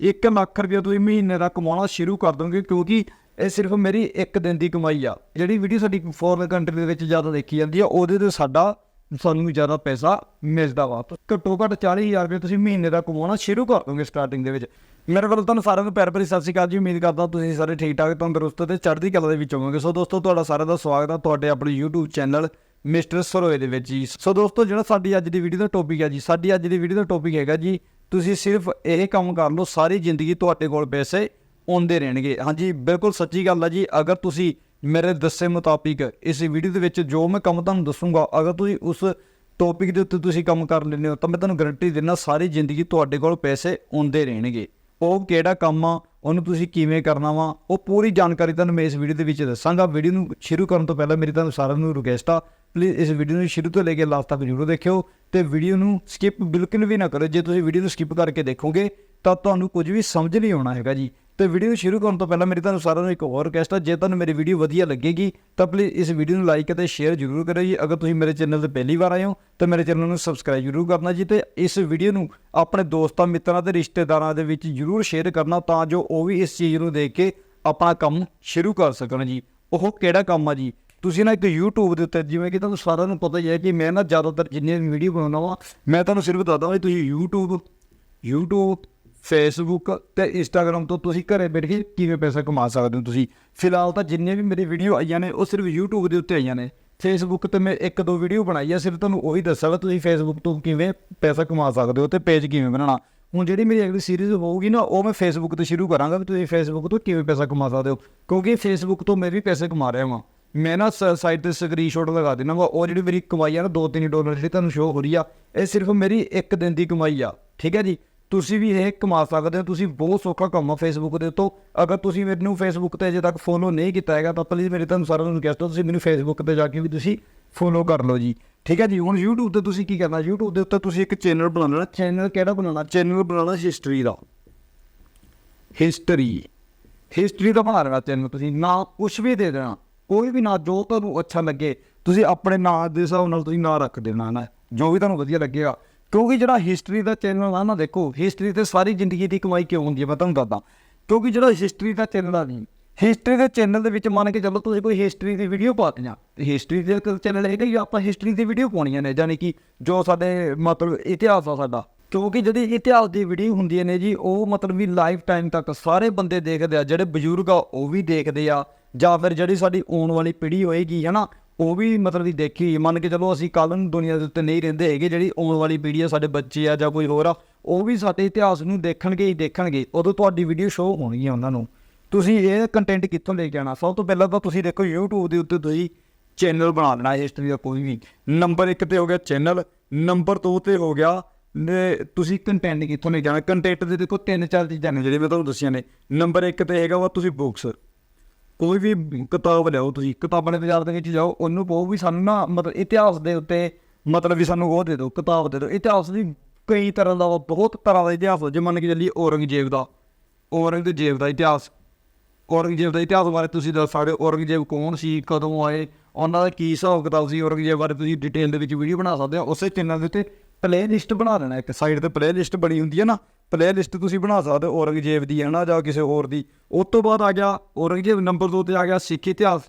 1 ਲੱਖ ਰੁਪਏ ਤੁਸੀਂ ਮਹੀਨੇ ਦਾ ਕਮਾਉਣਾ ਸ਼ੁਰੂ ਕਰ ਦੋਗੇ, ਕਿਉਂਕਿ ਇਹ ਸਿਰਫ ਮੇਰੀ ਇੱਕ ਦਿਨ ਦੀ ਕਮਾਈ ਆ। ਜਿਹੜੀ ਵੀਡੀਓ ਸਾਡੀ ਫੋਰਨ ਕੰਟਰੀ ਦੇ ਵਿੱਚ ਜ਼ਿਆਦਾ ਦੇਖੀ ਜਾਂਦੀ ਆ, ਉਹਦੇ ਤੇ ਸਾਡਾ ਸਾਨੂੰ ਜ਼ਿਆਦਾ ਪੈਸਾ ਮਿਲਦਾ ਵਾ। ਘੱਟੋ ਘੱਟ 40000 ਰੁਪਏ ਤੁਸੀਂ ਮਹੀਨੇ ਦਾ ਕਮਾਉਣਾ ਸ਼ੁਰੂ ਕਰ ਦੋਗੇ ਸਟਾਰਟਿੰਗ ਦੇ ਵਿੱਚ। ਮੇਰੇ ਵੱਲੋਂ ਤੁਹਾਨੂੰ ਸਾਰਿਆਂ ਨੂੰ ਪਿਆਰ ਭਰੀ ਸਤਿ ਸ਼੍ਰੀ ਅਕਾਲ ਜੀ। ਉਮੀਦ ਕਰਦਾ ਤੁਸੀਂ ਸਾਰੇ ਠੀਕ ਠਾਕ, ਤੰਦਰੁਸਤ ਤੇ ਚੜ੍ਹਦੀ ਕਲਾ ਦੇ ਵਿੱਚ ਹੋਵੋਗੇ। ਸੋ ਦੋਸਤੋ, ਤੁਹਾਡਾ ਸਾਰਿਆਂ ਦਾ ਸਵਾਗਤ ਆ ਤੁਹਾਡੇ ਆਪਣੇ YouTube ਚੈਨਲ ਮਿਸਟਰ ਸਰੋਏ ਦੇ ਵਿੱਚ ਜੀ। ਸੋ ਦੋਸਤੋ, ਜਿਹੜਾ ਸਾਡੀ ਅੱਜ ਦੀ ਵੀਡੀਓ ਦਾ ਟੌਪਿਕ ਹੈ ਜੀ, ਸਾਡੀ ਅੱਜ ਦੀ ਵੀਡੀਓ ਦਾ ਟੌਪਿਕ ਹੈਗਾ ਜੀ ਤੁਸੀਂ ਸਿਰਫ ਇਹ ਕੰਮ ਕਰ ਲਓ, ਸਾਰੀ ਜ਼ਿੰਦਗੀ ਤੁਹਾਡੇ ਕੋਲ ਪੈਸੇ ਆਉਂਦੇ ਰਹਿਣਗੇ। ਹਾਂਜੀ, ਬਿਲਕੁਲ ਸੱਚੀ ਗੱਲ ਹੈ ਜੀ। ਅਗਰ ਤੁਸੀਂ ਮੇਰੇ ਦੱਸੇ ਮੁਤਾਬਿਕ ਇਸ ਵੀਡੀਓ ਦੇ ਵਿੱਚ ਜੋ ਮੈਂ ਕੰਮ ਤੁਹਾਨੂੰ ਦੱਸੂਗਾ, ਅਗਰ ਤੁਸੀਂ ਉਸ ਟੌਪਿਕ ਦੇ ਉੱਤੇ ਤੁਸੀਂ ਕੰਮ ਕਰ ਲੈਂਦੇ ਹੋ, ਤਾਂ ਮੈਂ ਤੁਹਾਨੂੰ ਗਾਰੰਟੀ ਦਿੰਦਾ ਸਾਰੀ ਜ਼ਿੰਦਗੀ ਤੁਹਾਡੇ ਕੋਲ ਪੈਸੇ ਆਉਂਦੇ ਰਹਿਣਗੇ। ਉਹ ਕਿਹੜਾ ਕੰਮ ਆ, ਉਹਨੂੰ ਤੁਸੀਂ ਕਿਵੇਂ ਕਰਨਾ ਵਾ, ਉਹ ਪੂਰੀ ਜਾਣਕਾਰੀ ਤੁਹਾਨੂੰ ਮੈਂ ਇਸ ਵੀਡੀਓ ਦੇ ਵਿੱਚ ਦੱਸਾਂਗਾ। ਵੀਡੀਓ ਨੂੰ ਸ਼ੁਰੂ ਕਰਨ ਤੋਂ ਪਹਿਲਾਂ ਮੇਰੀ ਤੁਹਾਨੂੰ ਸਾਰਿਆਂ ਨੂੰ ਰਿਕਵੈਸਟ ਆ ਪਲੀਜ਼ ਇਸ ਵੀਡੀਓ ਨੂੰ ਸ਼ੁਰੂ ਤੋਂ ਲੈ ਕੇ ਲਾਸਟ ਤੱਕ ਜ਼ਰੂਰ ਦੇਖਿਓ ਤੇ ਵੀਡੀਓ ਨੂੰ ਸਕਿਪ ਬਿਲਕੁਲ ਵੀ ਨਾ ਕਰੋ। ਜੇ ਤੁਸੀਂ ਵੀਡੀਓ ਨੂੰ ਸਕਿਪ ਕਰਕੇ ਦੇਖੋਗੇ, ਤਾਂ ਤੁਹਾਨੂੰ ਕੁਝ ਵੀ ਸਮਝ ਨਹੀਂ ਆਉਣਾ ਹੈਗਾ ਜੀ। ਤੇ ਵੀਡੀਓ ਨੂੰ ਸ਼ੁਰੂ ਕਰਨ ਤੋਂ ਪਹਿਲਾਂ ਮੇਰੀ ਤੁਹਾਨੂੰ ਸਾਰਿਆਂ ਨੂੰ ਇੱਕ ਹੋਰ ਰਿਕਵੈਸਟ ਆ, ਜੇ ਤੁਹਾਨੂੰ ਮੇਰੀ ਵੀਡੀਓ ਵਧੀਆ ਲੱਗੇਗੀ, ਤਾਂ ਪਲੀਜ਼ ਇਸ ਵੀਡੀਓ ਨੂੰ ਲਾਈਕ ਅਤੇ ਸ਼ੇਅਰ ਜ਼ਰੂਰ ਕਰਿਓ ਜੀ। ਅਗਰ ਤੁਸੀਂ ਮੇਰੇ ਚੈਨਲ ਤੇ ਪਹਿਲੀ ਵਾਰ ਆਏ ਹੋ, ਤਾਂ ਮੇਰੇ ਚੈਨਲ ਨੂੰ ਸਬਸਕ੍ਰਾਈਬ ਜ਼ਰੂਰ ਕਰਨਾ ਜੀ ਤੇ ਇਸ ਵੀਡੀਓ ਨੂੰ ਆਪਣੇ ਦੋਸਤਾਂ, ਮਿੱਤਰਾਂ ਤੇ ਰਿਸ਼ਤੇਦਾਰਾਂ ਦੇ ਵਿੱਚ ਜ਼ਰੂਰ ਸ਼ੇਅਰ ਕਰਨਾ, ਤਾਂ ਜੋ ਉਹ ਵੀ ਇਸ ਚੀਜ਼ ਨੂੰ ਦੇਖ ਕੇ ਆਪਣਾ ਕੰਮ ਸ਼ੁਰੂ ਕਰ ਸਕਣ ਜੀ। ਉਹ ਕਿਹੜਾ ਕੰਮ ਆ ਜੀ? ਤੁਸੀਂ ਨਾ ਇੱਕ YouTube ਦੇ ਉੱਤੇ ਜਿਵੇਂ ਕਿ ਤੁਹਾਨੂੰ ਸਾਰਿਆਂ ਨੂੰ ਪਤਾ ਹੀ ਹੈ ਕਿ ਮੈਂ ਨਾ ਜ਼ਿਆਦਾਤਰ ਜਿੰਨੀਆਂ ਵੀ ਵੀਡੀਓ ਬਣਾਉਂਦਾ ਵਾ, ਮੈਂ ਤੁਹਾਨੂੰ ਸਿਰਫ ਦੱਸਦਾ ਹਾਂ ਤੁਸੀਂ YouTube YouTube ਫੇਸਬੁੱਕ ਤੇ ਇੰਸਟਾਗ੍ਰam ਤੋਂ ਤੁਸੀਂ ਘਰੇ ਬੈਠ ਕੇ ਕਿਵੇਂ ਪੈਸਾ ਕਮਾ ਸਕਦੇ ਹੋ ਤੁਸੀਂ। ਫਿਲਹਾਲ ਤਾਂ ਜਿੰਨੇ ਵੀ ਮੇਰੀ ਵੀਡੀਓ ਆਈਆਂ ਨੇ, ਉਹ ਸਿਰਫ YouTube ਦੇ ਉੱਤੇ ਆਈਆਂ ਨੇ। ਫੇਸਬੁੱਕ ਤੇ ਮੈਂ ਇੱਕ ਦੋ ਵੀਡੀਓ ਬਣਾਈ ਆ, ਸਿਰਫ ਤੁਹਾਨੂੰ ਉਹੀ ਦੱਸਾਂਗਾ ਤੁਸੀਂ ਫੇਸਬੁੱਕ ਤੋਂ ਕਿਵੇਂ ਪੈਸਾ ਕਮਾ ਸਕਦੇ ਹੋ ਤੇ ਪੇਜ ਕਿਵੇਂ ਬਣਾਉਣਾ। ਹੁਣ ਜਿਹੜੀ ਮੇਰੀ ਅਗਲੀ ਸੀਰੀਜ਼ ਹੋਊਗੀ ਨਾ, ਉਹ ਮੈਂ ਫੇਸਬੁੱਕ ਤੋਂ ਸ਼ੁਰੂ ਕਰਾਂਗਾ ਵੀ ਤੁਸੀਂ ਫੇਸਬੁੱਕ ਤੋਂ ਕਿਵੇਂ ਪੈਸਾ ਕਮਾ ਸਕਦੇ ਹੋ, ਕਿਉਂਕਿ ਫੇਸਬੁੱਕ ਤੋਂ ਮੈਂ ਵੀ ਪੈਸੇ ਕਮਾ ਰਿਹਾ ਹਾਂ ਮੈਂ ਨਾ ਸਾਈਟ ਤੇ ਸਕਰੀਨਸ਼ਾਟ ਲਗਾ ਦੇਣਾ ਵਾ ਉਹ ਜਿਹੜੀ ਮੇਰੀ ਕਮਾਈ ਆ ਨਾ 2-3 ਡਾਲਰ ਜਿਹੜੀ ਤੁਹਾਨੂੰ ਸ਼ੋ ਹੋ ਰਹੀ ਆ, ਇਹ ਸਿਰਫ ਮੇਰੀ ਇੱਕ ਦਿਨ ਦੀ ਕਮਾਈ ਆ। ਠੀਕ ਹੈ ਜੀ? ਤੁਸੀਂ ਵੀ ਇਹ ਕਮਾ ਸਕਦੇ ਹੋ। ਤੁਸੀਂ ਬਹੁਤ ਸੌਖਾ ਕੰਮ ਆ ਫੇਸਬੁੱਕ ਦੇ ਉੱਤੋਂ। ਅਗਰ ਤੁਸੀਂ ਮੈਨੂੰ ਫੇਸਬੁੱਕ ਤੇ ਅਜੇ ਤੱਕ ਫੋਲੋ ਨਹੀਂ ਕੀਤਾ ਹੈਗਾ, ਤਾਂ ਪਲੀਜ਼ ਮੇਰੇ ਤੁਹਾਨੂੰ ਸਾਰਿਆਂ ਨੂੰ ਰਿਕਵੈਸਟ ਹੈ ਤੁਸੀਂ ਮੈਨੂੰ ਫੇਸਬੁੱਕ ਤੇ ਜਾ ਕੇ ਵੀ ਤੁਸੀਂ ਫੋਲੋ ਕਰ ਲਓ ਜੀ। ਠੀਕ ਹੈ ਜੀ? ਹੁਣ YouTube ਤੇ ਤੁਸੀਂ ਕੀ ਕਰਨਾ? YouTube ਦੇ ਉੱਤੇ ਤੁਸੀਂ ਇੱਕ ਚੈਨਲ ਬਣਾ ਲੈਣਾ। ਚੈਨਲ ਕਿਹੜਾ ਬਣਾਉਣਾ? ਚੈਨਲ ਬਣਾਉਣਾ ਹਿਸਟਰੀ ਦਾ। ਹਿਸਟਰੀ ਹਿਸਟਰੀ ਦਾ ਬਣਾ ਲੈਣਾ ਚੈਨਲ ਤੁਸੀਂ। ਨਾ ਕੁਝ ਵੀ ਦੇ ਦੇਣਾ। ਕੋਈ ਵੀ ਨਾ, ਜੋ ਤੁਹਾਨੂੰ ਅੱਛਾ ਲੱਗੇ, ਤੁਸੀਂ ਆਪਣੇ ਨਾਂ ਦੇ ਹਿਸਾਬ ਨਾਲ ਤੁਸੀਂ ਨਾਂ ਰੱਖ ਦੇਣਾ ਨਾ, ਜੋ ਵੀ ਤੁਹਾਨੂੰ ਵਧੀਆ ਲੱਗੇਗਾ। ਕਿਉਂਕਿ ਜਿਹੜਾ ਹਿਸਟਰੀ ਦਾ ਚੈਨਲ ਆ ਨਾ, ਦੇਖੋ ਹਿਸਟਰੀ ਤੇ ਸਾਰੀ ਜ਼ਿੰਦਗੀ ਦੀ ਕਮਾਈ ਕਿਉਂ ਹੁੰਦੀ ਹੈ, ਮੈਂ ਤੁਹਾਨੂੰ ਦੱਸਦਾ। ਕਿਉਂਕਿ ਜਿਹੜਾ ਹਿਸਟਰੀ ਦਾ ਚੈਨਲ ਆ ਨਹੀਂ ਹਿਸਟਰੀ ਦੇ ਚੈਨਲ ਦੇ ਵਿੱਚ ਮੰਨ ਕੇ ਚੱਲੋ, ਤੁਸੀਂ ਕੋਈ ਹਿਸਟਰੀ ਦੀ ਵੀਡੀਓ ਪਾ ਦਿਆਂ ਤੇ ਹਿਸਟਰੀ ਦੇ ਚੈਨਲ ਹੈਗਾ ਹੀ ਆਪਾਂ ਹਿਸਟਰੀ ਦੀ ਵੀਡੀਓ ਪਾਉਣੀਆਂ ਨੇ ਯਾਨੀ ਕਿ ਜੋ ਸਾਡੇ ਮਤਲਬ ਇਤਿਹਾਸ ਆ ਸਾਡਾ। ਕਿਉਂਕਿ ਜਿਹੜੀ ਇਤਿਹਾਸ ਦੀ ਵੀਡੀਓ ਹੁੰਦੀਆਂ ਨੇ ਜੀ, ਉਹ ਮਤਲਬ ਵੀ ਲਾਈਫ ਟਾਈਮ ਤੱਕ ਸਾਰੇ ਬੰਦੇ ਦੇਖਦੇ ਆ, ਜਿਹੜੇ ਬਜ਼ੁਰਗ ਆ, ਉਹ ਵੀ ਦੇਖਦੇ ਆ। ਜਾਂ ਫਿਰ ਜਿਹੜੀ ਸਾਡੀ ਆਉਣ ਵਾਲੀ ਪੀੜ੍ਹੀ ਹੋਏਗੀ, ਹਨਾ, ਉਹ ਵੀ ਮਤਲਬ ਵੀ ਦੇਖੀ। ਮੰਨ ਕੇ ਚਲੋ, ਅਸੀਂ ਕੱਲ੍ਹ ਨੂੰ ਦੁਨੀਆ ਦੇ ਉੱਤੇ ਨਹੀਂ ਰਹਿੰਦੇ ਹੈਗੇ, ਜਿਹੜੀ ਆਉਣ ਵਾਲੀ ਪੀੜ੍ਹੀ ਆ, ਸਾਡੇ ਬੱਚੇ ਆ ਜਾਂ ਕੋਈ ਹੋਰ ਆ, ਉਹ ਵੀ ਸਾਡੇ ਇਤਿਹਾਸ ਨੂੰ ਦੇਖਣਗੇ ਹੀ ਦੇਖਣਗੇ। ਉਦੋਂ ਤੁਹਾਡੀ ਵੀਡੀਓ ਸ਼ੋਅ ਹੋਣਗੀਆਂ ਉਹਨਾਂ ਨੂੰ। ਤੁਸੀਂ ਇਹ ਕੰਟੈਂਟ ਕਿੱਥੋਂ ਲੈ ਕੇ ਆਣਾ ਸਭ ਤੋਂ ਪਹਿਲਾਂ ਤਾਂ ਤੁਸੀਂ ਦੇਖੋ, YouTube ਦੇ ਉੱਤੇ ਤੁਸੀਂ ਚੈਨਲ ਬਣਾ ਲੈਣਾ ਹਿਸਟਰੀ ਦਾ ਕੋਈ ਵੀ। ਨੰਬਰ 1 ਤੇ ਹੋ ਗਿਆ ਚੈਨਲ ਨੰਬਰ 2 ਤੇ ਹੋ ਗਿਆ ਤੁਸੀਂ ਕੰਟੈਂਟ ਕਿੱਥੋਂ ਲੈ ਜਾਣਾ ਕੰਟੈਂਟ ਦੇ ਦੇਖੋ ਤਿੰਨ ਚਾਰ ਚੀਜ਼ਾਂ ਨੇ ਜਿਹੜੇ ਮੈਂ ਤੁਹਾਨੂੰ ਦੱਸੀਆਂ ਨੇ। ਨੰਬਰ 1 ਤੇ ਹੈਗਾ ਵਾ ਤੁਸੀਂ ਬੁੱਕਸ ਕੋਈ ਵੀ ਕਿਤਾਬ ਲਿਆਓ ਤੁਸੀਂ ਕਿਤਾਬਾਂ ਦੇ ਬਾਜ਼ਾਰ ਦੇ ਵਿੱਚ ਜਾਓ ਉਹਨੂੰ ਕਹੋ ਵੀ ਸਾਨੂੰ ਨਾ ਮਤਲਬ ਇਤਿਹਾਸ ਦੇ ਉੱਤੇ ਮਤਲਬ ਵੀ ਸਾਨੂੰ ਉਹ ਦੇ ਦਿਓ ਕਿਤਾਬ ਦੇ ਦਿਓ। ਇਤਿਹਾਸ ਦੀ ਕਈ ਤਰ੍ਹਾਂ ਦਾ ਵਾ, ਬਹੁਤ ਤਰ੍ਹਾਂ ਦਾ ਇਤਿਹਾਸ ਵਾ। ਜੇ ਮੰਨ ਕੇ ਚੱਲੀਏ ਔਰੰਗਜ਼ੇਬ ਦਾ ਔਰੰਗਜ਼ੇਬ ਦਾ ਇਤਿਹਾਸ। ਔਰੰਗਜ਼ੇਬ ਦਾ ਇਤਿਹਾਸ ਬਾਰੇ ਤੁਸੀਂ ਦੱਸ ਸਕਦੇ ਹੋ ਔਰੰਗਜ਼ੇਬ ਕੌਣ ਸੀ ਕਦੋਂ ਆਏ ਉਹਨਾਂ ਦਾ ਕੀ ਹਿਸਾਬ ਕਿਤਾਬ ਸੀ ਔਰੰਗਜ਼ੇਬ ਬਾਰੇ ਤੁਸੀਂ ਡਿਟੇਲ ਦੇ ਵਿੱਚ ਵੀਡੀਓ ਬਣਾ ਸਕਦੇ ਹੋ। ਉਸੇ ਚੈਨਲ ਦੇ ਉੱਤੇ ਪਲੇ ਲਿਸਟ ਬਣਾ ਲੈਣਾ ਇੱਕ ਸਾਈਡ ਤੇ ਪਲੇ ਲਿਸਟ ਬਣੀ ਹੁੰਦੀ ਹੈ ਨਾ ਪਲੇ ਲਿਸਟ ਤੁਸੀਂ ਬਣਾ ਸਕਦੇ ਹੋ ਔਰੰਗਜ਼ੇਬ ਦੀ ਹੈ ਨਾ ਜਾਂ ਕਿਸੇ ਹੋਰ ਦੀ। ਉਸ ਤੋਂ ਬਾਅਦ ਆ ਗਿਆ ਔਰੰਗਜ਼ੇਬ ਨੰਬਰ 2 ਤੇ ਆ ਗਿਆ ਸਿੱਖ ਇਤਿਹਾਸ।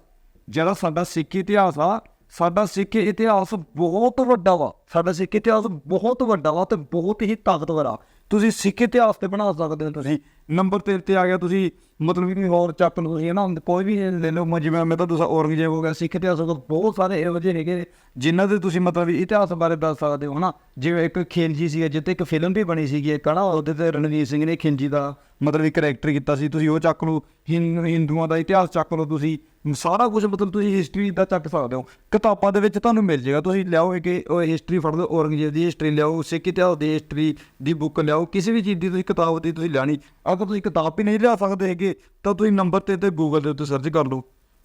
ਜਿਹੜਾ ਸਾਡਾ ਸਿੱਖ ਇਤਿਹਾਸ ਆ, ਸਾਡਾ ਸਿੱਖ ਇਤਿਹਾਸ ਬਹੁਤ ਵੱਡਾ ਵਾ। ਸਾਡਾ ਸਿੱਖ ਇਤਿਹਾਸ ਬਹੁਤ ਵੱਡਾ ਵਾ ਤੇ ਬਹੁਤ ਹੀ ਤਾਕਤਵਰ ਆ। ਤੁਸੀਂ ਸਿੱਖ ਇਤਿਹਾਸ ਤੇ ਬਣਾ ਸਕਦੇ ਹੋ ਤੁਸੀਂ। ਨੰਬਰ 3 ਤੇ ਆ ਗਿਆ ਤੁਸੀਂ, ਮਤਲਬ ਕਿ ਹੋਰ ਚੱਕ ਲਓ ਤੁਸੀਂ ਨਾ ਕੋਈ ਵੀ ਲੈ ਲਓ, ਮੈਂ ਜਿਵੇਂ ਮੈਂ ਤਾਂ ਤੁਸੀਂ ਔਰੰਗਜ਼ੇਬ ਹੋ ਗਿਆ, ਸਿੱਖ ਇਤਿਹਾਸ ਹੋ ਬਹੁਤ ਸਾਰੇ ਇਹੋ ਜਿਹੇ ਹੈਗੇ ਜਿਨ੍ਹਾਂ ਦੇ ਤੁਸੀਂ ਮਤਲਬ ਵੀ ਇਤਿਹਾਸ ਬਾਰੇ ਦੱਸ ਸਕਦੇ ਹੋ ਨਾ ਜਿਵੇਂ ਇੱਕ ਖਿਲਜੀ ਸੀ ਜਿੱਤੇ ਇੱਕ ਫਿਲਮ ਵੀ ਬਣੀ ਸੀਗੀ, ਇੱਕ ਹਨਾ, ਉਹਦੇ ਤੇ ਰਣਵੀਰ ਸਿੰਘ ਨੇ ਖਿਲਜੀ ਦਾ ਮਤਲਬ ਇੱਕ ਕਰੈਕਟਰ ਕੀਤਾ ਸੀ, ਤੁਸੀਂ ਉਹ ਚੱਕ ਲਓ, ਹਿੰ- ਹਿੰਦੂਆਂ ਦਾ ਇਤਿਹਾਸ ਚੱਕ ਲਓ ਤੁਸੀਂ, ਸਾਰਾ ਕੁਝ ਮਤਲਬ ਤੁਸੀਂ ਹਿਸਟਰੀ ਦਾ ਚੱਕ ਸਕਦੇ ਹੋ। ਕਿਤਾਬਾਂ ਦੇ ਵਿੱਚ ਤੁਹਾਨੂੰ ਮਿਲ ਜਾਏਗਾ, ਤੁਸੀਂ ਲਿਆਓ ਇੱਕ ਹਿਸਟਰੀ ਫੜ ਲਓ, ਔਰੰਗਜ਼ੇਬ ਦੀ ਹਿਸਟਰੀ ਲਿਆਓ, ਸਿੱਖ ਇਤਿਹਾਸ ਦੀ ਹਿਸਟਰੀ ਦੀ ਬੁੱਕ ਲਿਆਓ, ਕਿਸੇ ਵੀ ਚੀਜ਼ ਦੀ ਤੁਸੀਂ ਕਿਤਾਬ ਦੀ ਤੁਸੀਂ ਲੈਣੀ ਅਗਰ ਤੁਸੀਂ ਕਿਤਾਬ ਵੀ ਨਹੀਂ ਲਿਆ ਸਕਦੇ ਹੈਗੇ, ਤਾਂ ਤੁਸੀਂ ਨੰਬਰ ਤੇ ਤੇ ਗੂਗਲ ਦੇ ਉੱਤੇ ਸਰਚ ਕਰ ਲਓ।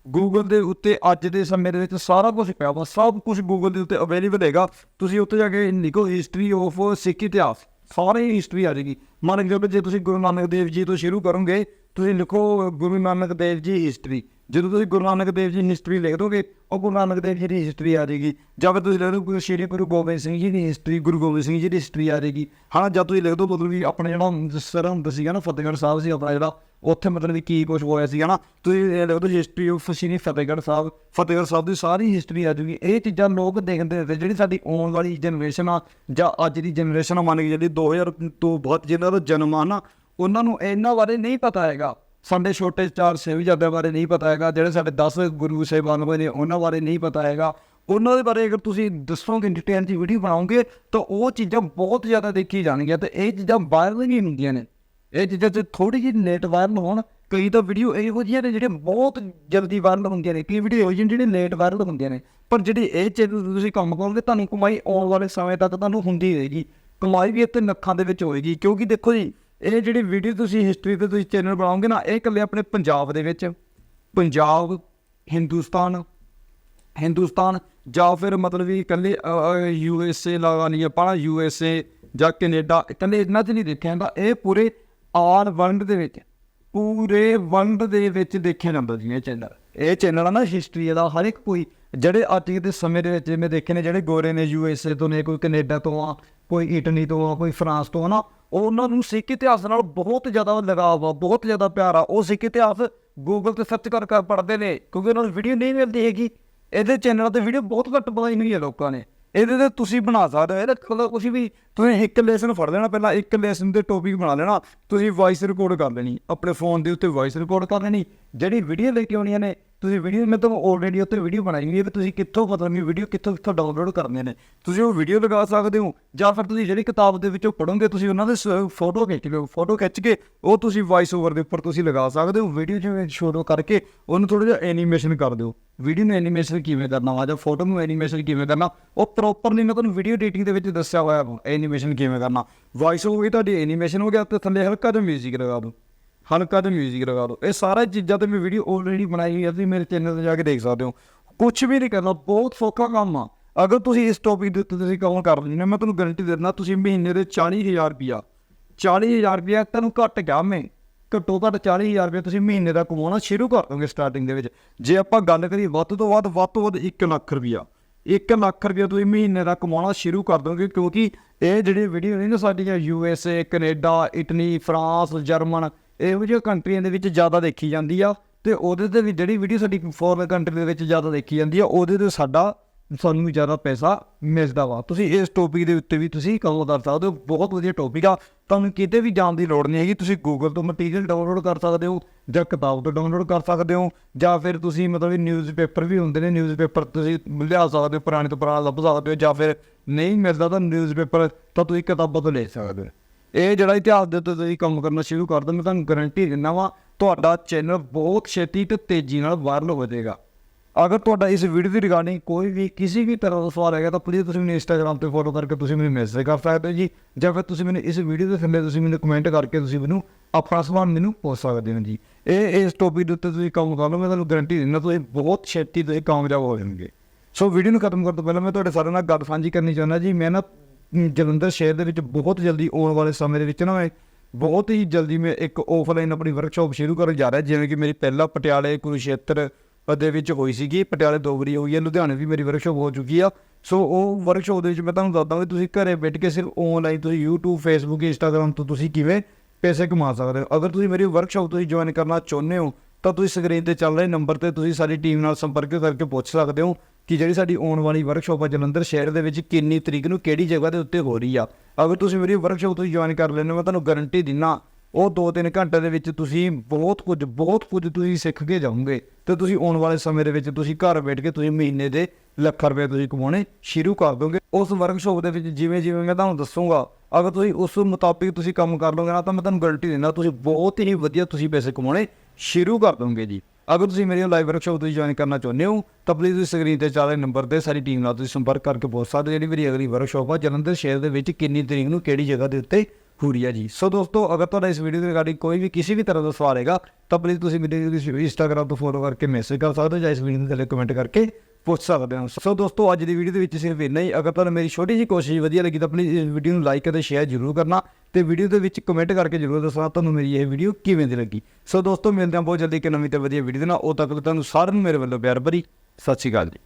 ਗੂਗਲ ਦੇ ਉੱਤੇ ਅੱਜ ਦੇ ਸਮੇਂ ਦੇ ਵਿੱਚ ਸਾਰਾ ਕੁਝ ਪਿਆ ਵਾ, ਸਭ ਕੁਝ ਗੂਗਲ ਦੇ ਉੱਤੇ ਅਵੇਲੇਬਲ ਹੈਗਾ। ਤੁਸੀਂ ਉੱਤੇ ਜਾ ਕੇ ਲਿਖੋ ਹਿਸਟਰੀ ਆਫ ਸਿੱਖ ਇਤਿਹਾਸ, ਸਾਰੇ ਹਿਸਟਰੀ ਆ ਜਾਏਗੀ। ਮੰਨ ਕੇ ਜੇ ਤੁਸੀਂ ਗੁਰੂ ਨਾਨਕ ਦੇਵ ਜੀ ਤੋਂ ਸ਼ੁਰੂ ਕਰੋਗੇ ਤੁਸੀਂ ਲਿਖੋ ਗੁਰੂ ਨਾਨਕ ਦੇਵ ਜੀ ਹਿਸਟਰੀ ਜਦੋਂ ਤੁਸੀਂ ਗੁਰੂ ਨਾਨਕ ਦੇਵ ਜੀ ਹਿਸਟਰੀ ਲਿਖ ਦੋਗੇ, ਉਹ ਗੁਰੂ ਨਾਨਕ ਦੇਵ ਜੀ ਦੀ ਹਿਸਟਰੀ ਆ ਜਾਏਗੀ। ਜਾਂ ਫਿਰ ਤੁਸੀਂ ਲਿਖ ਦੋ ਸ਼੍ਰੀ ਗੁਰੂ ਗੋਬਿੰਦ ਸਿੰਘ ਜੀ ਦੀ ਹਿਸਟਰੀ ਗੁਰੂ ਗੋਬਿੰਦ ਸਿੰਘ ਜੀ ਦੀ ਹਿਸਟਰੀ ਆ ਜਾਏਗੀ। ਹਾਂ ਜਦ ਤੁਸੀਂ ਲਿਖ ਦੋ ਮਤਲਬ ਕਿ ਆਪਣੇ ਜਿਹੜਾ ਸਰ ਹੁੰਦਾ ਸੀਗਾ ਨਾ, ਫਤਿਹਗੜ੍ਹ ਸਾਹਿਬ ਸੀ ਆਪਣਾ ਜਿਹੜਾ, ਉੱਥੇ ਮਤਲਬ ਕਿ ਕੀ ਕੁਝ ਹੋਇਆ ਸੀਗਾ ਨਾ, ਤੁਸੀਂ ਇਹ ਲਿਖ ਦੋ ਹਿਸਟਰੀ ਆਫ ਸ਼੍ਰੀ ਫਤਿਹਗੜ੍ਹ ਸਾਹਿਬ। ਫਤਿਹਗੜ੍ਹ ਸਾਹਿਬ ਦੀ ਸਾਰੀ ਹਿਸਟਰੀ ਆ ਜਾਊਗੀ। ਇਹ ਚੀਜ਼ਾਂ ਲੋਕ ਦੇਖਦੇ ਤੇ ਜਿਹੜੀ ਸਾਡੀ ਆਉਣ ਵਾਲੀ ਜਨਰੇਸ਼ਨ ਆ, ਜਾਂ ਅੱਜ ਦੀ ਜਨਰੇਸ਼ਨ ਆ, ਮੰਨ ਕੇ ਜਿਹੜੀ 2000 ਤੋਂ ਬਾਅਦ ਜਿਹਨਾਂ ਦਾ ਜਨਮ ਆ ਨਾ ਉਹਨਾਂ ਨੂੰ ਇਹਨਾਂ ਬਾਰੇ ਨਹੀਂ ਪਤਾ ਹੈਗਾ। ਸਾਡੇ ਛੋਟੇ ਚਾਰ ਸਾਹਿਬਜ਼ਾਦਿਆਂ ਬਾਰੇ ਨਹੀਂ ਪਤਾ ਹੈਗਾ, ਜਿਹੜੇ ਸਾਡੇ 10 ਗੁਰੂ ਸਾਹਿਬਾਨ ਹੋਏ ਨੇ, ਉਹਨਾਂ ਬਾਰੇ ਨਹੀਂ ਪਤਾ ਹੈਗਾ। ਉਹਨਾਂ ਦੇ ਬਾਰੇ ਅਗਰ ਤੁਸੀਂ ਦੱਸੋਗੇ ਡਿਟੇਲ ਦੀ ਵੀਡੀਓ ਬਣਾਓਗੇ, ਤਾਂ ਉਹ ਚੀਜ਼ਾਂ ਬਹੁਤ ਜ਼ਿਆਦਾ ਦੇਖੀ ਜਾਣਗੀਆਂ ਤੇ ਇਹ ਚੀਜ਼ਾਂ ਵਾਇਰਲ ਨਹੀਂ ਹੁੰਦੀਆਂ ਨੇ। ਇਹ ਚੀਜ਼ਾਂ ਤੇ ਥੋੜੀ ਜਿਹੀ ਲੇਟ ਵਾਇਰਲ ਹੋਣ, ਕਈ ਤਾਂ ਵੀਡੀਓ ਇਹੋ ਜਿਹੀਆਂ ਨੇ ਜਿਹੜੇ ਬਹੁਤ ਜਲਦੀ ਵਾਇਰਲ ਹੁੰਦੀਆਂ ਨੇ। ਕਈ ਵੀਡੀਓ ਇਹੋ ਜਿਹੀਆਂ ਜਿਹੜੇ ਲੇਟ ਵਾਇਰਲ ਹੁੰਦੀਆਂ ਨੇ। ਪਰ ਜਿਹੜੀ ਇਹ ਚੀਜ਼ ਤੁਸੀਂ ਕੰਮ ਕਰੋਗੇ, ਤੁਹਾਨੂੰ ਕਮਾਈ ਆਉਣ ਵਾਲੇ ਸਮੇਂ ਤੱਕ ਤੁਹਾਨੂੰ ਹੁੰਦੀ ਰਹੇਗੀ। ਕਮਾਈ ਵੀ ਇੱਥੇ ਨੱਖਾਂ ਦੇ ਵਿੱਚ ਹੋਏਗੀ, ਕਿਉਂਕਿ ਦੇਖੋ ਜੀ ਇਹ ਜਿਹੜੀ ਵੀਡੀਓ ਤੁਸੀਂ ਹਿਸਟਰੀ ਤੇ ਤੁਸੀਂ ਚੈਨਲ ਬਣਾਓਗੇ ਨਾ, ਇਹ ਇਕੱਲੇ ਆਪਣੇ ਪੰਜਾਬ ਦੇ ਵਿੱਚ। ਪੰਜਾਬ, ਹਿੰਦੁਸਤਾਨ ਹਿੰਦੁਸਤਾਨ ਜਾਂ ਫਿਰ ਮਤਲਬ ਵੀ ਇਕੱਲੇ ਯੂ ਐਸ ਏ ਲਗਾ ਲਈ ਆਪਾਂ ਯੂ ਐਸ ਏ ਜਾਂ ਕੈਨੇਡਾ, ਇਕੱਲੇ ਇਹਨਾਂ 'ਚ ਨਹੀਂ ਦੇਖਿਆ ਜਾਂਦਾ। ਇਹ ਪੂਰੇ ਆਲ ਵਰਲਡ ਦੇ ਵਿੱਚ, ਪੂਰੇ ਵਰਲਡ ਦੇ ਵਿੱਚ ਦੇਖਿਆ ਜਾਂਦਾ ਜੀ ਇਹ ਚੈਨਲ ਇਹ ਚੈਨਲ ਆ ਨਾ ਹਿਸਟਰੀ ਦਾ ਹਰ ਇੱਕ ਕੋਈ, ਜਿਹੜੇ ਅੱਜ ਦੇ ਸਮੇਂ ਦੇ ਵਿੱਚ ਜਿਵੇਂ ਦੇਖੇ ਨੇ, ਜਿਹੜੇ ਗੋਰੇ ਨੇ ਯੂ ਐਸ ਏ ਤੋਂ ਨੇ, ਕੋਈ ਕੈਨੇਡਾ ਤੋਂ ਆ, ਕੋਈ ਇਟਲੀ ਤੋਂ ਆ, ਕੋਈ ਫਰਾਂਸ ਤੋਂ ਆ ਨਾ ਉਹਨਾਂ ਨੂੰ ਸਿੱਖ ਇਤਿਹਾਸ ਨਾਲ ਬਹੁਤ ਜ਼ਿਆਦਾ ਲਗਾਵ ਆ, ਬਹੁਤ ਜ਼ਿਆਦਾ ਪਿਆਰ ਆ। ਉਹ ਸਿੱਖ ਇਤਿਹਾਸ ਗੂਗਲ ਤੇ ਸਰਚ ਕਰ ਕਰ ਪੜ੍ਹਦੇ ਨੇ, ਕਿਉਂਕਿ ਉਹਨਾਂ ਨੂੰ ਵੀਡੀਓ ਨਹੀਂ ਮਿਲਦੀ ਹੈਗੀ। ਇਹਦੇ ਚੈਨਲ ਤੇ ਵੀਡੀਓ ਬਹੁਤ ਘੱਟ ਬਣਾਈ ਹੋਈ ਹੈ ਲੋਕਾਂ ਨੇ। ਇਹਦੇ ਤੇ ਤੁਸੀਂ ਬਣਾ ਸਕਦੇ ਹੋ, ਇਹਦਾ ਮਤਲਬ ਕੁਝ ਵੀ ਤੁਸੀਂ ਇੱਕ ਲੈਸਨ ਫੜ ਲੈਣਾ, ਪਹਿਲਾਂ ਇੱਕ ਲੈਸਨ ਦੇ ਟੌਪਿਕ ਬਣਾ ਲੈਣਾ, ਤੁਸੀਂ ਵਾਇਸ ਰਿਕਾਰਡ ਕਰ ਲੈਣੀ, ਆਪਣੇ ਫੋਨ ਦੇ ਉੱਤੇ ਵਾਇਸ ਰਿਕਾਰਡ ਕਰ ਲੈਣੀ, ਜਿਹੜੀ ਵੀਡੀਓ ਲੈ ਕੇ ਆਉਣੀਆਂ ਨੇ ਤੁਸੀਂ ਵੀਡੀਓ ਮੈਂ ਤੁਹਾਨੂੰ ਆਲਰੇਡੀ ਉੱਤੇ ਵੀਡੀਓ ਬਣਾਈ ਹੋਈ ਹੈ ਵੀ ਤੁਸੀਂ ਕਿੱਥੋਂ ਮਤਲਬ ਵੀ ਵੀਡੀਓ ਕਿੱਥੋਂ ਕਿੱਥੋਂ ਡਾਊਨਲੋਡ ਕਰਨੇ ਨੇ। ਤੁਸੀਂ ਉਹ ਵੀਡੀਓ ਲਗਾ ਸਕਦੇ ਹੋ, ਜਾਂ ਫਿਰ ਤੁਸੀਂ ਜਿਹੜੀ ਕਿਤਾਬ ਦੇ ਵਿੱਚੋਂ ਪੜ੍ਹੋਗੇ, ਤੁਸੀਂ ਉਹਨਾਂ ਦੇ ਫੋਟੋ ਖਿੱਚ ਲਿਓ ਫੋਟੋ ਖਿੱਚ ਕੇ ਉਹ ਤੁਸੀਂ ਵਾਇਸ ਓਵਰ ਦੇ ਉੱਪਰ ਤੁਸੀਂ ਲਗਾ ਸਕਦੇ ਹੋ ਵੀਡੀਓ ਜਿਵੇਂ ਸ਼ੋਅ ਕਰਕੇ ਉਹਨੂੰ ਥੋੜਾ ਜਿਹਾ ਐਨੀਮੇਸ਼ਨ ਕਰ ਦਿਓ। ਵੀਡੀਓ ਨੂੰ ਐਨੀਮੇਸ਼ਨ ਕਿਵੇਂ ਕਰਨਾ ਵਾ, ਜਾਂ ਫੋਟੋ ਨੂੰ ਐਨੀਮੇਸ਼ਨ ਕਿਵੇਂ ਕਰਨਾ, ਉਹ ਪ੍ਰੋਪਰਲੀ ਮੈਂ ਤੁਹਾਨੂੰ ਵੀਡੀਓ ਐਡੀਟਿੰਗ ਦੇ ਵਿੱਚ ਦੱਸਿਆ ਹੋਇਆ ਐਨੀਮੇਸ਼ਨ ਕਿਵੇਂ ਕਰਨਾ। ਵਾਇਸ ਓਵਰ ਵੀ ਤੁਹਾਡੀ ਐਨੀਮੇਸ਼ਨ ਹੋ ਗਿਆ, ਤੇ ਥੱਲੇ ਹਲਕਾ ਜਿਹਾ 뮤직 ਲਗਾ ਦਿਓ। ਹਲਕਾ ਜਿਹਾ 뮤직 ਲਗਾ ਦਿਓ ਇਹ ਸਾਰਾ ਚੀਜ਼ਾਂ ਤੇ ਮੈਂ ਵੀਡੀਓ ਆਲਰੇਡੀ ਬਣਾਈ ਹੋਈ ਹੈ ਤੁਸੀਂ ਮੇਰੇ ਚੈਨਲ ਤੇ ਜਾ ਕੇ ਦੇਖ ਸਕਦੇ ਹੋ। ਕੁਝ ਵੀ ਨਹੀਂ ਕਰਨਾ, ਬਹੁਤ ਸੌਖਾ ਕੰਮ ਆ। ਅਗਰ ਤੁਸੀਂ ਇਸ ਟੌਪਿਕ ਦੇ ਉੱਤੇ ਤੁਸੀਂ ਕੰਮ ਕਰ ਲੈਣਾ ਮੈਂ ਤੁਹਾਨੂੰ ਗਾਰੰਟੀ ਦਿੰਦਾ, ਤੁਸੀਂ ਮਹੀਨੇ ਦੇ 40000 ਰੁਪਿਆ 40000 ਰੁਪਿਆ ਤੁਹਾਨੂੰ ਘੱਟ ਗਿਆ ਮੈਂ। ਘੱਟੋ ਘੱਟ 40000 ਰੁਪਏ ਤੁਸੀਂ ਮਹੀਨੇ ਦਾ ਕਮਾਉਣਾ ਸ਼ੁਰੂ ਕਰ ਦੋਗੇ ਸਟਾਰਟਿੰਗ ਦੇ ਵਿੱਚ। ਜੇ ਆਪਾਂ ਗੱਲ ਕਰੀਏ ਵੱਧ ਤੋਂ ਵੱਧ ਵੱਧ ਤੋਂ ਵੱਧ 1 ਲੱਖ ਰੁਪਿਆ 1 ਲੱਖ ਰੁਪਏ ਤੁਸੀਂ ਮਹੀਨੇ ਦਾ ਕਮਾਉਣਾ ਸ਼ੁਰੂ ਕਰ ਦੋਗੇ, ਕਿਉਂਕਿ ਇਹ ਜਿਹੜੀ ਵੀਡੀਓ ਨੇ ਨਾ ਸਾਡੀਆਂ U S A Canada Italy France German ਇਹੋ ਜਿਹੇ ਕੰਟਰੀਆਂ ਦੇ ਵਿੱਚ ਜ਼ਿਆਦਾ ਦੇਖੀ ਜਾਂਦੀ ਆ ਤੇ ਉਹਦੇ ਤੇ ਵੀ ਜਿਹੜੀ ਵੀਡੀਓ ਸਾਡੀ ਫੋਰਨ ਕੰਟਰੀ ਦੇ ਵਿੱਚ ਜ਼ਿਆਦਾ ਦੇਖੀ ਜਾਂਦੀ ਆ, ਉਹਦੇ ਤੇ ਸਾਡਾ ਸਾਨੂੰ ਵੀ ਜ਼ਿਆਦਾ ਪੈਸਾ ਮਿਲਦਾ ਵਾ। ਤੁਸੀਂ ਇਸ ਟੌਪਿਕ ਦੇ ਉੱਤੇ ਵੀ ਤੁਸੀਂ ਕਵਰ ਕਰ ਸਕਦੇ ਹੋ, ਬਹੁਤ ਵਧੀਆ ਟੌਪਿਕ ਆ। ਤੁਹਾਨੂੰ ਕਿਤੇ ਵੀ ਜਾਣ ਦੀ ਲੋੜ ਨਹੀਂ ਹੈਗੀ, ਤੁਸੀਂ ਗੂਗਲ ਤੋਂ ਮਟੀਰੀਅਲ ਡਾਊਨਲੋਡ ਕਰ ਸਕਦੇ ਹੋ ਜਾਂ ਕਿਤਾਬ ਤੋਂ ਡਾਊਨਲੋਡ ਕਰ ਸਕਦੇ ਹੋ ਜਾਂ ਫਿਰ ਤੁਸੀਂ ਮਤਲਬ ਨਿਊਜ਼ਪੇਪਰ ਵੀ ਹੁੰਦੇ ਨੇ ਨਿਊਜ਼ਪੇਪਰ ਤੁਸੀਂ ਲਿਆ ਸਕਦੇ ਹੋ, ਪੁਰਾਣੇ ਤੋਂ ਪੁਰਾਣਾ ਲੱਭ ਸਕਦੇ ਹੋ ਜਾਂ ਫਿਰ ਨਹੀਂ ਮਿਲਦਾ ਤਾਂ ਨਿਊਜ਼ਪੇਪਰ ਤਾਂ ਤੁਸੀਂ ਕਿਤਾਬਾਂ ਤੋਂ ਲੈ ਸਕਦੇ ਹੋ। ਇਹ ਜਿਹੜਾ ਇਤਿਹਾਸ ਦੇ ਉੱਤੇ ਤੁਸੀਂ ਕੰਮ ਕਰਨਾ ਸ਼ੁਰੂ ਕਰ ਦੋ ਮੈਂ ਤੁਹਾਨੂੰ ਗਾਰੰਟੀ ਦਿੰਦਾ ਵਾਂ, ਤੁਹਾਡਾ ਚੈਨਲ ਬਹੁਤ ਛੇਤੀ ਤੇ ਤੇਜ਼ੀ ਨਾਲ ਵਾਇਰਲ ਹੋ ਜਾਏਗਾ ਅਗਰ ਤੁਹਾਡਾ ਇਸ ਵੀਡੀਓ ਦੀ ਰਿਗਾਰਡਿੰਗ ਕੋਈ ਵੀ ਕਿਸੇ ਵੀ ਤਰ੍ਹਾਂ ਦਾ ਸਵਾਲ ਹੈਗਾ, ਤਾਂ ਪਲੀਜ਼ ਤੁਸੀਂ ਮੈਨੂੰ ਇੰਸਟਾਗ੍ਰam ਤੇ ਫੋਲੋ ਕਰਕੇ ਤੁਸੀਂ ਮੈਨੂੰ ਮੈਸੇਜ ਕਰ ਸਕਦੇ ਹੋ ਜੀ, ਜਾਂ ਫਿਰ ਤੁਸੀਂ ਮੈਨੂੰ ਇਸ ਵੀਡੀਓ ਦੇ ਥੱਲੇ ਤੁਸੀਂ ਮੈਨੂੰ ਕਮੈਂਟ ਕਰਕੇ ਤੁਸੀਂ ਮੈਨੂੰ ਆਪਣਾ ਸਵਾਲ ਮੈਨੂੰ ਪੁੱਛ ਸਕਦੇ ਹੋ ਜੀ। ਇਹ, ਇਸ ਟੌਪਿਕ ਦੇ ਉੱਤੇ ਤੁਸੀਂ ਕੰਮ ਕਰ ਲਓ, ਮੈਂ ਤੁਹਾਨੂੰ ਗਾਰੰਟੀ ਦਿੰਦਾ, ਤੁਸੀਂ ਬਹੁਤ ਛੇਤੀ ਤੁਸੀਂ ਕਾਮਯਾਬ ਹੋ ਜਾਣਗੇ ਸੋ ਵੀਡੀਓ ਨੂੰ ਖਤਮ ਕਰਨ ਤੋਂ ਪਹਿਲਾਂ ਮੈਂ ਤੁਹਾਡੇ ਸਾਰਿਆਂ ਨਾਲ ਗੱਲ ਸਾਂਝੀ ਕਰਨੀ ਚਾਹੁੰਦਾ ਜੀ, ਮੈਂ ਨਾ ਜਲੰਧਰ ਸ਼ਹਿਰ ਦੇ ਵਿੱਚ ਬਹੁਤ ਜਲਦੀ ਆਉਣ ਵਾਲੇ ਸਮੇਂ ਦੇ ਵਿੱਚ ਨਾ ਮੈਂ ਬਹੁਤ ਹੀ ਜਲਦੀ ਮੈਂ ਇੱਕ ਆਫਲਾਈਨ ਆਪਣੀ ਵਰਕਸ਼ਾਪ ਸ਼ੁਰੂ ਕਰਨ ਜਾ ਰਿਹਾ, ਜਿਵੇਂ ਕਿ ਮੇਰੀ ਪਹਿਲਾ ਪਟਿਆਲੇ ਕੁਰੂਸ਼ੇਤਰ ਦੇ ਵਿੱਚ ਹੋਈ ਸੀਗੀ, ਪਟਿਆਲੇ ਦੋ ਵਾਰੀ ਹੋਈ ਹੈ, ਲੁਧਿਆਣੇ ਵੀ ਮੇਰੀ ਵਰਕਸ਼ਾਪ ਹੋ ਚੁੱਕੀ ਆ। ਸੋ ਉਹ ਵਰਕਸ਼ਾਪ ਦੇ ਵਿੱਚ ਮੈਂ ਤੁਹਾਨੂੰ ਦੱਸਦਾ ਵੀ ਤੁਸੀਂ ਘਰੇ ਬੈਠ ਕੇ ਸਿਰਫ ਆਨਲਾਈਨ ਤੁਸੀਂ YouTube, Facebook, Instagram ਤੋਂ ਤੁਸੀਂ ਕਿਵੇਂ ਪੈਸੇ ਕਮਾ ਸਕਦੇ ਹੋ। ਅਗਰ ਤੁਸੀਂ ਮੇਰੀ ਵਰਕਸ਼ਾਪ ਤੁਸੀਂ ਜੁਆਇਨ ਕਰਨਾ ਚਾਹੁੰਦੇ ਹੋ, ਤਾਂ ਤੁਸੀਂ ਸਕਰੀਨ ਤੇ ਚੱਲ ਰਹੇ ਨੰਬਰ ਤੇ ਤੁਸੀਂ ਸਾਡੀ ਟੀਮ ਨਾਲ ਸੰਪਰਕ ਕਰਕੇ ਪੁੱਛ ਸਕਦੇ ਹੋ। ਕਿ ਜਿਹੜੀ ਸਾਡੀ ਆਉਣ ਵਾਲੀ ਵਰਕਸ਼ਾਪ ਆ ਜਲੰਧਰ ਸ਼ਹਿਰ ਦੇ ਵਿੱਚ ਕਿੰਨੀ ਤਰੀਕ ਨੂੰ ਕਿਹੜੀ ਜਗ੍ਹਾ ਦੇ ਉੱਤੇ ਹੋ ਰਹੀ ਆ? ਅਗਰ ਤੁਸੀਂ ਮੇਰੀ ਵਰਕਸ਼ਾਪ ਤੋਂ ਜੁਆਇਨ ਕਰ ਲੈਂਦੇ ਹੋ, ਮੈਂ ਤੁਹਾਨੂੰ ਗਾਰੰਟੀ ਦਿੰਨਾ ਉਹ 2-3 ਘੰਟੇ ਦੇ ਵਿੱਚ ਤੁਸੀਂ ਬਹੁਤ ਕੁਝ ਬਹੁਤ ਕੁਝ ਤੁਸੀਂ ਸਿੱਖ ਕੇ ਜਾਓਗੇ। ਤੇ ਤੁਸੀਂ ਆਉਣ ਵਾਲੇ ਸਮੇਂ ਦੇ ਵਿੱਚ ਤੁਸੀਂ ਘਰ ਬੈਠ ਕੇ ਤੁਸੀਂ ਮਹੀਨੇ ਦੇ ਲੱਖ ਰੁਪਏ ਤੁਸੀਂ ਕਮਾਉਣੇ ਸ਼ੁਰੂ ਕਰ ਦੋਗੇ। ਉਸ ਵਰਕਸ਼ਾਪ ਦੇ ਵਿੱਚ ਜਿਵੇਂ ਜਿਵੇਂ ਮੈਂ ਤੁਹਾਨੂੰ ਦੱਸੂਗਾ, ਅਗਰ ਤੁਸੀਂ ਉਸ ਮੁਤਾਬਿਕ ਤੁਸੀਂ ਕੰਮ ਕਰ ਲਓਗੇ ਨਾ, ਤਾਂ ਮੈਂ ਤੁਹਾਨੂੰ ਗਾਰੰਟੀ ਦਿੰਦਾ, ਤੁਸੀਂ ਬਹੁਤ ਹੀ ਵਧੀਆ ਤੁਸੀਂ ਪੈਸੇ ਕਮਾਉਣੇ ਸ਼ੁਰੂ ਕਰ ਦੋਗੇ ਜੀ। ਅਗਰ ਤੁਸੀਂ ਮੇਰੀ ਲਾਈਵ ਵਰਕਸ਼ਾਪ ਤੁਸੀਂ ਜੁਆਇਨ ਕਰਨਾ ਚਾਹੁੰਦੇ ਹੋ, ਤਾਂ ਪਲੀਜ਼ ਤੁਸੀਂ ਸਕਰੀਨ ਤੇ ਚੱਲ ਰਹੇ ਨੰਬਰ ਤੇ ਸਾਡੀ ਟੀਮ ਨਾਲ ਤੁਸੀਂ ਸੰਪਰਕ ਕਰਕੇ ਪੁੱਛ ਸਕਦੇ ਹੋ ਜਿਹੜੀ ਮੇਰੀ ਅਗਲੀ ਵਰਕਸ਼ਾਪ ਆ, ਜਲੰਧਰ ਸ਼ਹਿਰ ਦੇ ਵਿੱਚ ਕਿੰਨੀ ਤਰੀਕ ਨੂੰ ਕਿਹੜੀ ਜਗ੍ਹਾ ਦੇ ਉੱਤੇ ਹੋ ਰਹੀ ਹੈ ਜੀ। ਸੋ ਦੋਸਤੋ, ਅਗਰ ਤੁਹਾਡਾ ਇਸ ਵੀਡੀਓ ਦੇ ਰਿਗਾਰਡਿੰਗ ਕੋਈ ਵੀ ਕਿਸੇ ਵੀ ਤਰ੍ਹਾਂ ਦਾ ਸਵਾਲ ਹੈਗਾ, ਤਾਂ ਪਲੀਜ਼ ਤੁਸੀਂ ਮੇਰੇ ਇੰਸਟਾਗ੍ਰਾਮ ਤੋਂ ਫੋਲੋ ਕਰਕੇ ਮੈਸੇਜ ਕਰ ਸਕਦੇ ਹੋ ਜਾਂ ਇਸ ਵੀਡੀਓ ਦੇ ਥੱਲੇ ਕਮੈਂਟ ਕਰਕੇ। ਪੁੱਛ ਸਕਦੇ ਹੋ। ਸੋ ਦੋਸਤੋ, ਅੱਜ ਦੀ ਵੀਡੀਓ ਦੇ ਵਿੱਚ ਸਿਰਫ ਇੰਨਾ ਹੀ। ਅਗਰ ਤੁਹਾਨੂੰ ਮੇਰੀ ਛੋਟੀ ਜਿਹੀ ਕੋਸ਼ਿਸ਼ ਵਧੀਆ ਲੱਗੀ ਤਾਂ ਪਲੀਜ਼ ਇਸ ਵੀਡੀਓ ਨੂੰ ਲਾਈਕ ਅਤੇ ਸ਼ੇਅਰ ਜ਼ਰੂਰ ਕਰਨਾ ਤੇ ਵੀਡੀਓ ਦੇ ਵਿੱਚ ਕਮੈਂਟ ਕਰਕੇ ਜ਼ਰੂਰ ਦੱਸਣਾ ਤੁਹਾਨੂੰ ਮੇਰੀ ਇਹ ਵੀਡੀਓ ਕਿਵੇਂ ਦੀ ਲੱਗੀ। ਸੋ ਦੋਸਤੋ, ਮਿਲਦੇ ਹਾਂ ਬਹੁਤ ਜਲਦੀ ਇੱਕ ਨਵੀਂ ਤੇ ਵਧੀਆ ਵੀਡੀਓ ਦੇ ਨਾਲ। ਉਦੋਂ ਤੱਕ ਤੁਹਾਨੂੰ ਸਾਰਿਆਂ ਨੂੰ ਮੇਰੇ ਵੱਲੋਂ ਪਿਆਰ ਭਰੀ ਸਤਿ ਸ਼੍ਰੀ ਅਕਾਲ ਜੀ।